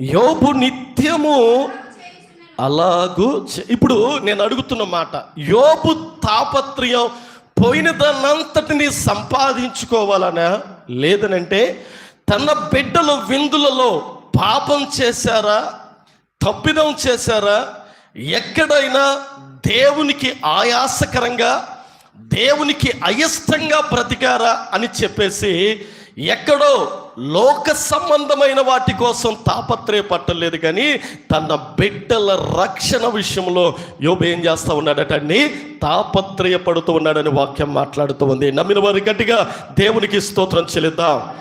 యోబు నిత్యము అలాగూ ఇప్పుడు నేను అడుగుతున్న మాట యోబు తాపత్రయం పోయిన దాన్నంతటిని సంపాదించుకోవాలనా? లేదనంటే తన బిడ్డల విందులలో పాపం చేశారా? తప్పిదం చేశారా? ఎక్కడైనా దేవునికి ఆయాసకరంగా దేవునికి అయిష్టంగా బ్రతికారా అని చెప్పేసి ఎక్కడో లోక సంబంధమైన వాటి కోసం తాపత్రయపట్టలేదు కానీ తన బిడ్డల రక్షణ విషయంలో యోబు ఏం చేస్తూ ఉన్నాడటండి తాపత్రయపడుతూ ఉన్నాడని వాక్యం మాట్లాడుతూ ఉంది. నమ్మిన వారి గట్టిగా దేవునికి స్తోత్రం చెల్లిద్దాం.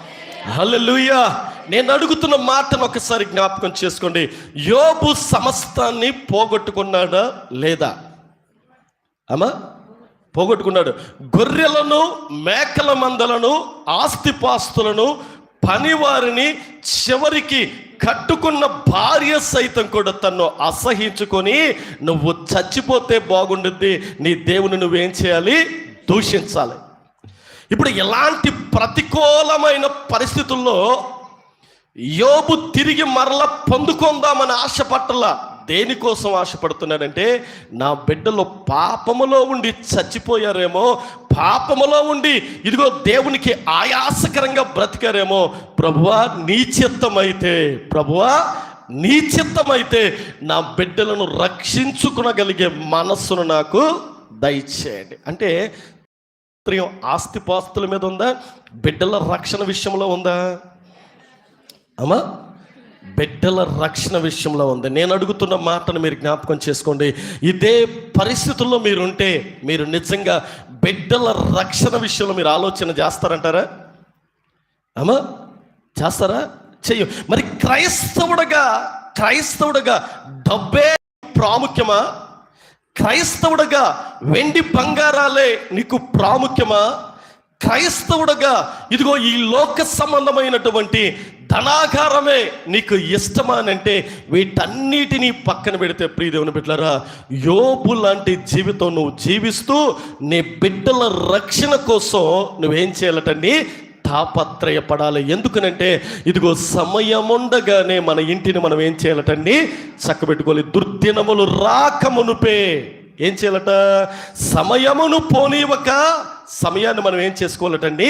హల్లెలూయా. నేను అడుగుతున్న మాటను ఒకసారి జ్ఞాపకం చేసుకోండి. యోబు సమస్తాన్ని పోగొట్టుకున్నాడా లేదా? అమ్మా పోగొట్టుకున్నాడు. గొర్రెలను మేకల మందలను ఆస్తిపాస్తులను పనివారిని చివరికి కట్టుకున్న భార్య సైతం కూడా తన్ను అసహించుకొని నువ్వు చచ్చిపోతే బాగుండుద్ది. నీ దేవుని నువ్వేం చేయాలి? దూషించాలి. ఇప్పుడు ఎలాంటి ప్రతికూలమైన పరిస్థితుల్లో యోబు తిరిగి మరల పొందుకుందామని ఆశపట్టల. దేనికోసం ఆశపడుతున్నాడంటే నా బిడ్డలు పాపములో ఉండి చచ్చిపోయారేమో పాపములో ఉండి ఇదిగో దేవునికి ఆయాసకరంగా బ్రతికారేమో ప్రభువా నీ చిత్తమైతే ప్రభువా నీ చిత్తమైతే నా బిడ్డలను రక్షించుకునగలిగే మనస్సును నాకు దయచేయండి. అంటే ఆస్తిపాస్తుల మీద ఉందా? బిడ్డల రక్షణ విషయంలో ఉందా? అమ్మా బిడ్డల రక్షణ విషయంలో ఉంది. నేను అడుగుతున్న మాటను మీరు జ్ఞాపకం చేసుకోండి. ఇదే పరిస్థితుల్లో మీరు ఉంటే మీరు నిజంగా బిడ్డల రక్షణ విషయంలో మీరు ఆలోచన చేస్తారంటారా? అమ్మా చేస్తారా? చెయ్యం. మరి క్రైస్తవుడగా క్రైస్తవుడగా డబ్బే ప్రాముఖ్యమా? క్రైస్తవుడగా వెండి బంగారాలే నీకు ప్రాముఖ్యమా? క్రైస్తవుడగా ఇదిగో ఈ లోక సంబంధమైనటువంటి ధనాకారమే నీకు ఇష్టమా అని అంటే వీటన్నిటినీ పక్కన పెడితే ప్రియదేవుని బిడ్డలారా యోబు లాంటి జీవితం నువ్వు జీవిస్తూ నీ బిడ్డల రక్షణ కోసం నువ్వేం చేయాలటండి తాపత్రయపడాలి. ఎందుకనంటే ఇదిగో సమయముండగానే మన ఇంటిని మనం ఏం చేయాలటండి చక్కబెట్టుకోవాలి. దుర్దినములు రాకమునుపే ఏం చేయాలట? సమయమును పోనీవక సమయాన్ని మనం ఏం చేసుకోవాలటండి?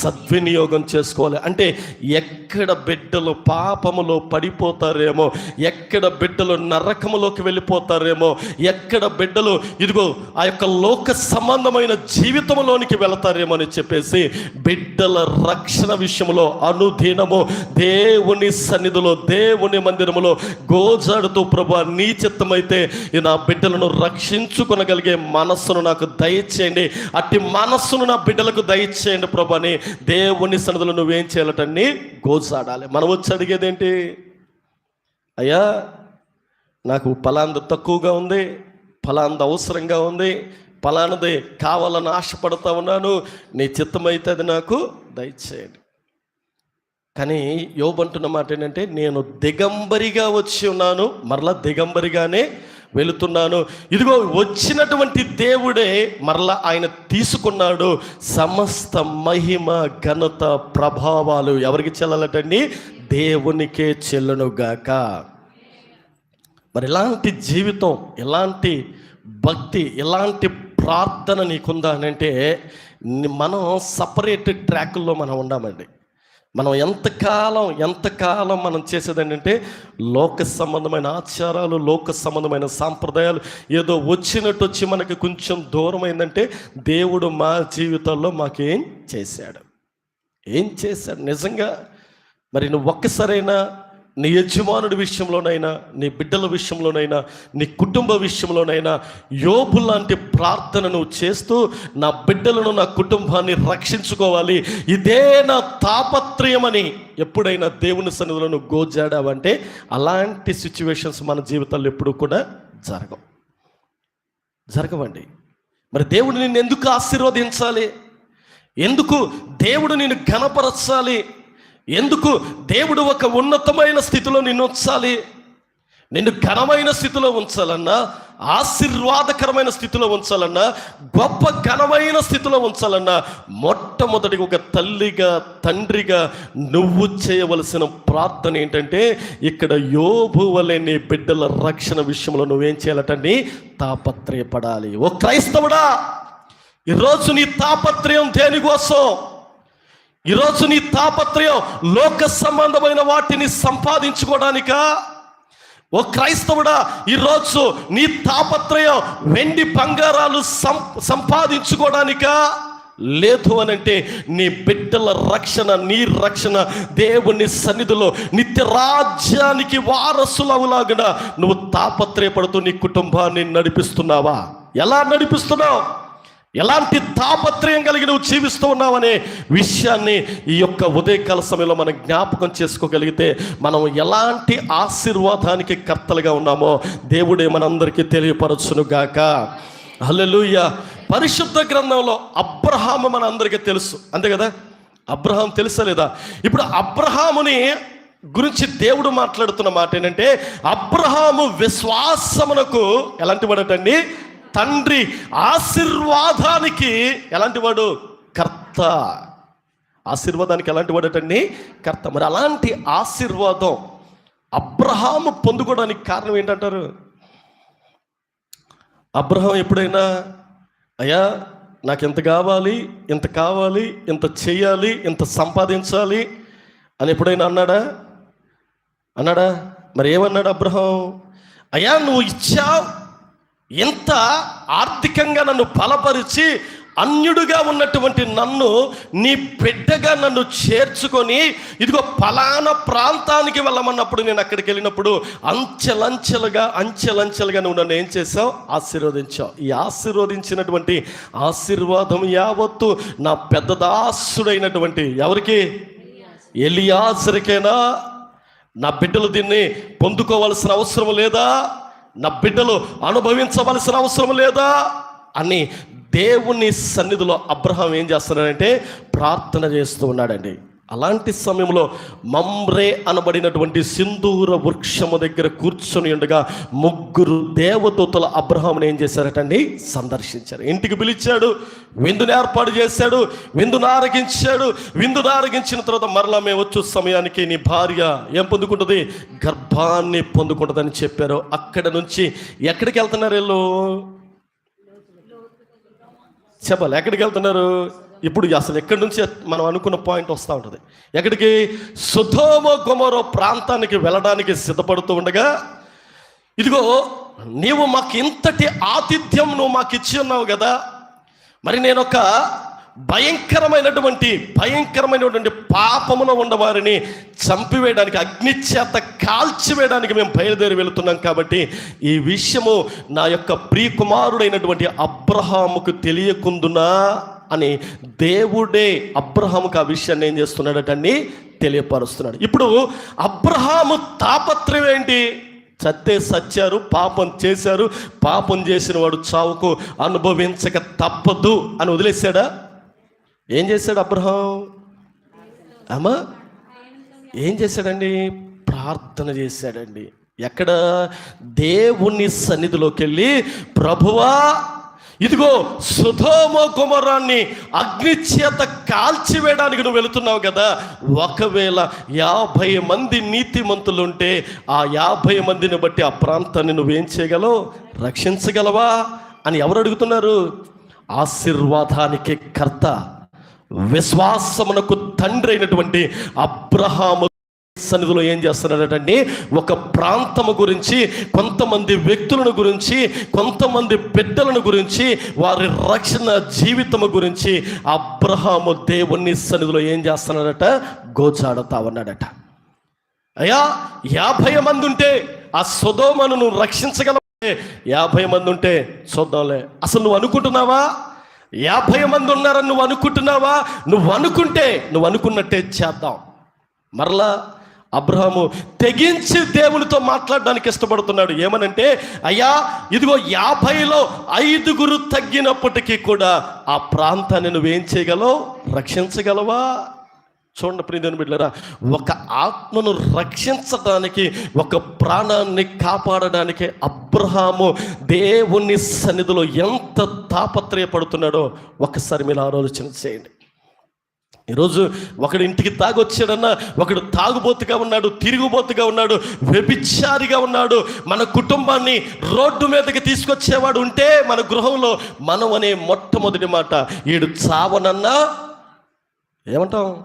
సద్వినియోగం చేసుకోవాలి. అంటే ఎక్కడ బిడ్డలు పాపములో పడిపోతారేమో ఎక్కడ బిడ్డలు నరకములోకి వెళ్ళిపోతారేమో ఎక్కడ బిడ్డలు ఇదిగో ఆ యొక్క లోక సంబంధమైన జీవితంలోనికి వెళతారేమో అని చెప్పేసి బిడ్డల రక్షణ విషయంలో అనుదినము దేవుని సన్నిధిలో దేవుని మందిరములో గోజాడుతూ ప్రభు నీ చిత్తమైతే నా బిడ్డలను రక్షించుకొనగలిగే మనస్సును నాకు దయచేయండి. అట్టి మనస్సును నా బిడ్డలకు దయచేయండి ప్రభు అని దేవుని సన్నదులు నువ్వేం చేయాలటన్ని గోసాడాలి మనం వచ్చి అడిగేది ఏంటి అయ్యా నాకు ఫలాంది తక్కువగా ఉంది ఫలాంది అవసరంగా ఉంది ఫలానది కావాలని ఆశపడతా ఉన్నాను. నీ చిత్తమైతే అది నాకు దయచేయండి. కానీ యోబంటున్న మాట ఏంటంటే నేను దిగంబరిగా వచ్చి ఉన్నాను మరలా దిగంబరిగానే వెళుతున్నాను. ఇదిగో వచ్చినటువంటి దేవుడే మరలా ఆయన తీసుకున్నాడు. సమస్త మహిమ ఘనత ప్రభావాలు ఎవరికి చెల్లాలటండి? దేవునికే చెల్లునుగాక మరి ఎలాంటి జీవితం ఎలాంటి భక్తి ఎలాంటి ప్రార్థన నీకుందా అని అంటే మనం సపరేట్ ట్రాకుల్లో మనం ఉండామండి. మనం ఎంతకాలం ఎంతకాలం మనం చేసేది ఏంటంటే లోక సంబంధమైన ఆచారాలు లోక సంబంధమైన సాంప్రదాయాలు. ఏదో వచ్చినట్టు వచ్చి మనకి కొంచెం దూరం అయిందంటే దేవుడు మా జీవితాల్లో మాకేం చేశాడు? ఏం చేశాడు? నిజంగా మరి నువ్వు ఒక్కసారైనా నీ యజమానుడి విషయంలోనైనా నీ బిడ్డల విషయంలోనైనా నీ కుటుంబ విషయంలోనైనా యోబు లాంటి ప్రార్థనను చేస్తూ నా బిడ్డలను నా కుటుంబాన్ని రక్షించుకోవాలి. ఇదే నా తాపత్రయమని ఎప్పుడైనా దేవుని సన్నిధులను గోజాడావంటే అలాంటి సిచ్యువేషన్స్ మన జీవితాల్లో ఎప్పుడు కూడా జరగవు. జరగవండి. మరి దేవుడు నిన్ను ఎందుకు ఆశీర్వదించాలి? ఎందుకు దేవుడు నిన్ను ఘనపరచాలి? ఎందుకు దేవుడు ఒక ఉన్నతమైన స్థితిలో నిన్ను ఉంచాలి? నిన్ను ఘనమైన స్థితిలో ఉంచాలన్నా ఆశీర్వాదకరమైన స్థితిలో ఉంచాలన్నా గొప్ప ఘనమైన స్థితిలో ఉంచాలన్నా మొట్టమొదటిగా ఒక తల్లిగా తండ్రిగా నువ్వు చేయవలసిన ప్రార్థన ఏంటంటే ఇక్కడ యోబు వలె నీ బిడ్డల రక్షణ విషయంలో నువ్వేం చేయాలటండి తాపత్రయపడాలి. ఓ క్రైస్తవుడా ఈరోజు నీ తాపత్రయం దేనికోసం? ఈరోజు నీ తాపత్రయం లోక సంబంధమైన వాటిని సంపాదించుకోవడానికా? ఓ క్రైస్తవుడా ఈరోజు నీ తాపత్రయం వెండి బంగారాలు సం సంపాదించుకోవడానికా? లేదు అని అంటే నీ బిడ్డల రక్షణ నీ రక్షణ దేవుని సన్నిధిలో నిత్య రాజ్యానికి వారసులవులాగా నువ్వు తాపత్రయపడుతూ నీ కుటుంబాన్ని నడిపిస్తున్నావా? ఎలా నడిపిస్తున్నావు? ఎలాంటి తాపత్రయం కలిగి నువ్వు జీవిస్తూ ఉన్నావనే విషయాన్ని ఈ యొక్క ఉదయకాల సమయంలో మనం జ్ఞాపకం చేసుకోగలిగితే మనం ఎలాంటి ఆశీర్వాదానికి కర్తలుగా ఉన్నామో దేవుడే మనందరికీ తెలియపరచును గాక. పరిశుద్ధ గ్రంథంలో అబ్రహాము మన అందరికీ తెలుసు. అంతే కదా? అబ్రహాం తెలుసా లేదా? ఇప్పుడు అబ్రహాముని గురించి దేవుడు మాట్లాడుతున్న మాట ఏంటంటే అబ్రహాము విశ్వాసమునకు ఎలాంటి వాడటండి? తండ్రి ఆశీర్వాదానికి ఎలాంటి వాడు? కర్త. ఆశీర్వాదానికి ఎలాంటి వాడటండి కర్త. మరి అలాంటి ఆశీర్వాదం అబ్రహాము పొందుకోవడానికి కారణం ఏంటంటారు? అబ్రహం ఎప్పుడైనా అయ్యా నాకు ఎంత కావాలి ఇంత కావాలి ఇంత చేయాలి ఇంత సంపాదించాలి అని ఎప్పుడైనా అన్నాడా? అన్నాడా? మరి ఏమన్నాడు అబ్రహం? అయ్యా నువ్వు ఇచ్చావు ఇంత ఆర్థికంగా నన్ను బలపరిచి అన్యుడుగా ఉన్నటువంటి నన్ను నీ బిడ్డగా నన్ను చేర్చుకొని ఇదిగో ఫలానా ప్రాంతానికి వెళ్ళమన్నప్పుడు నేను అక్కడికి వెళ్ళినప్పుడు అంచెలంచెలుగా అంచెలంచెలుగా నువ్వు నన్ను ఏం చేసావు ఆశీర్వదించావు. ఈ ఆశీర్వదించినటువంటి ఆశీర్వాదం యావత్తు నా పెద్ద దాసుడైనటువంటి ఎవరికి? ఎలియాసరికైనా నా బిడ్డలు దీన్ని పొందుకోవాల్సిన అవసరం లేదా? నా బిడ్డలు అనుభవించవలసిన అవసరం లేదా అని దేవుని సన్నిధిలో అబ్రహం ఏం చేస్తున్నాడంటే ప్రార్థన చేస్తూ ఉన్నాడండి. అలాంటి సమయంలో మమ్రే అనబడినటువంటి సింధూర వృక్షము దగ్గర కూర్చొని ఉండగా ముగ్గురు దేవదూతల అబ్రహాంని ఏం చేశారటండి? సందర్శించారు. ఇంటికి పిలిచాడు విందుని ఏర్పాటు చేశాడు విందును ఆరగించాడు. విందును ఆరగించిన తర్వాత మరలా మేము వచ్చు సమయానికి నీ భార్య ఏం పొందుకుంటుంది? గర్భాన్ని పొందుకుంటుందని చెప్పారు. అక్కడ నుంచి ఎక్కడికి వెళ్తున్నారు వీళ్ళు? చెప్పాలి. ఎక్కడికి వెళ్తున్నారు? ఇప్పుడు అసలు ఎక్కడి నుంచి మనం అనుకున్న పాయింట్ వస్తూ ఉంటుంది. ఎక్కడికి? సుధోమ గుమరో ప్రాంతానికి వెళ్ళడానికి సిద్ధపడుతూ ఉండగా ఇదిగో నీవు మాకు ఇంతటి ఆతిథ్యం నువ్వు మాకు ఇచ్చి ఉన్నావు కదా మరి నేను ఒక భయంకరమైనటువంటి భయంకరమైనటువంటి పాపములో ఉన్నవారిని చంపివేయడానికి అగ్ని చేత కాల్చివేయడానికి మేము బయలుదేరి వెళుతున్నాం కాబట్టి ఈ విషయము నా యొక్క ప్రియకుమారుడైనటువంటి అబ్రహాముకు తెలియకుందునా అని దేవుడే అబ్రహాముకు ఆ విషయాన్ని ఏం చేస్తున్నాడటండి తెలియపరుస్తున్నాడు. ఇప్పుడు అబ్రహాము తాపత్రయం ఏంటి? చత్తే సచ్చారు పాపం చేశారు పాపం చేసిన వాడు చావుకు అనుభవించక తప్పదు అని వదిలేశాడా? ఏం చేశాడు అబ్రహం? అమ్మా ఏం చేశాడండి? ప్రార్థన చేశాడండి. ఎక్కడ? దేవుని సన్నిధిలోకి వెళ్ళి ప్రభువా ఇదిగో సుధోమ కుమరాన్ని అగ్నిచేత కాల్చివేయడానికి నువ్వు వెళుతున్నావు కదా. ఒకవేళ యాభై మంది నీతిమంతులుంటే ఆ యాభై మందిని బట్టి ఆ ప్రాంతాన్ని నువ్వేం చేయగలవు? రక్షించగలవా? అని ఎవరు అడుగుతున్నారు? ఆశీర్వాదానికి కర్త విశ్వాసమునకు తండ్రి అయినటువంటి అబ్రహాము సన్నిధిలో ఏం చేస్తున్నాడటండి ఒక ప్రాంతము గురించి కొంతమంది వ్యక్తులను గురించి కొంతమంది బిడ్డలను గురించి వారి రక్షణ జీవితము గురించి అబ్రహాము దేవుని సన్నిధిలో ఏం చేస్తున్నాడట? గోచాడతా ఉన్నాడట. అయ్యా యాభై మంది ఉంటే ఆ సుధోమను నువ్వు రక్షించగలవే యాభై మంది ఉంటే చూద్దాంలే. అసలు నువ్వు అనుకుంటున్నావా? యాభై మంది ఉన్నారని నువ్వు అనుకుంటున్నావా? నువ్వు అనుకుంటే నువ్వు అనుకున్నట్టే చేద్దాం. మరలా అబ్రహాము తెగించి దేవునితో మాట్లాడడానికి ఇష్టపడుతున్నాడు. ఏమనంటే అయ్యా ఇదిగో యాభైలో ఐదుగురు తగ్గినప్పటికీ కూడా ఆ ప్రాంతాన్ని నువ్వేం చేయగలవు? రక్షించగలవా? చూడండి ప్రియమైన బిడ్డరా ఒక ఆత్మను రక్షించడానికి ఒక ప్రాణాన్ని కాపాడడానికి అబ్రహాము దేవుని సన్నిధిలో ఎంత తాపత్రయపడుతున్నాడో ఒకసారి మీరు ఆలోచన చేయండి. ఈరోజు ఒకడు ఇంటికి తాగొచ్చాడన్నా ఒకడు తాగుబోతుగా ఉన్నాడు తిరుగుబోతుగా ఉన్నాడు వ్యభిచారిగా ఉన్నాడు మన కుటుంబాన్ని రోడ్డు మీదకి తీసుకొచ్చేవాడు ఉంటే మన గృహంలో మనం అనే మొట్టమొదటి మాట ఈడు చావనన్నా ఏమంటాం?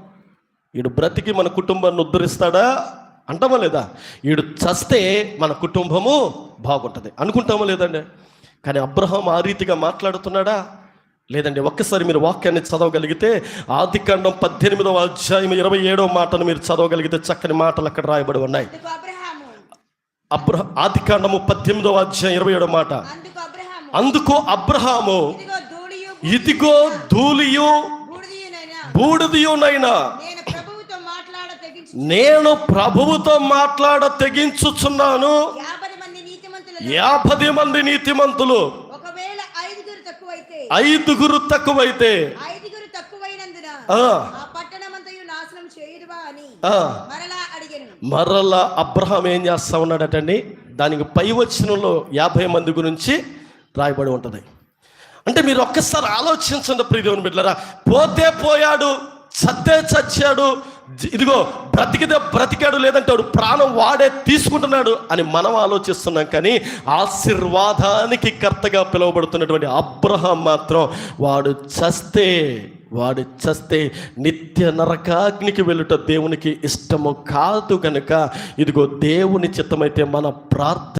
ఈడు బ్రతికి మన కుటుంబాన్ని ఉద్ధరిస్తాడా? అంటామా లేదా? ఈడు చస్తే మన కుటుంబము బాగుంటుంది. అనుకుంటామా లేదండి? కానీ అబ్రహం ఆ రీతిగా మాట్లాడుతున్నాడా? లేదండి ఒక్కసారి మీరు వాక్యాన్ని చదవగలిగితే ఆదికాండం పద్దెనిమిదవ అధ్యాయం ఇరవై ఏడవ మాటను మీరు చదవగలిగితే చక్కని మాటలు అక్కడ రాయబడి ఉన్నాయి. అబ్రహ ఆదికాండము పద్దెనిమిదవ అధ్యాయం ఇరవై ఏడవ మాట. అందుకు అబ్రహాము. ఇదిగో ధూళియు బూడిదయునైనా. నేను ప్రభువుతో మాట్లాడ తెగించుచున్నాను. యాభై మంది నీతిమంతులు యాభై మంది నీతిమంతులు ఒకవేళ ఐదుగురు తక్కువైతే ఐదుగురు తక్కువైతే ఐదుగురు తక్కువైనందున ఆ, ఆ పట్టణమంతయు నాశనం చేయుదువా అని ఆ, మరలా అడిగాను. మరలా అబ్రహాం ఏం చేస్తా ఉన్నాడటండి? దానికి పై వచనంలో యాభై మంది గురించి రాయబడి ఉంటుంది. అంటే మీరు ఒక్కసారి ఆలోచించండి ప్రియదేవుని బిడ్డలారా. పోతే పోయాడు చస్తే చచ్చాడు ఇదిగో బ్రతికితే బ్రతికాడు లేదంటే వాడు ప్రాణం వాడే తీసుకుంటున్నాడు అని మనం ఆలోచిస్తున్నాం కానీ ఆశీర్వాదానికి కర్తగా పిలువబడుతున్నటువంటి అబ్రహం మాత్రం వాడు చస్తే వాడు చస్తే నిత్య నరకాగ్నికి వెళ్ళుట దేవునికి ఇష్టము కాదు కనుక ఇదిగో దేవుని చిత్తమైతే మన ప్రార్థన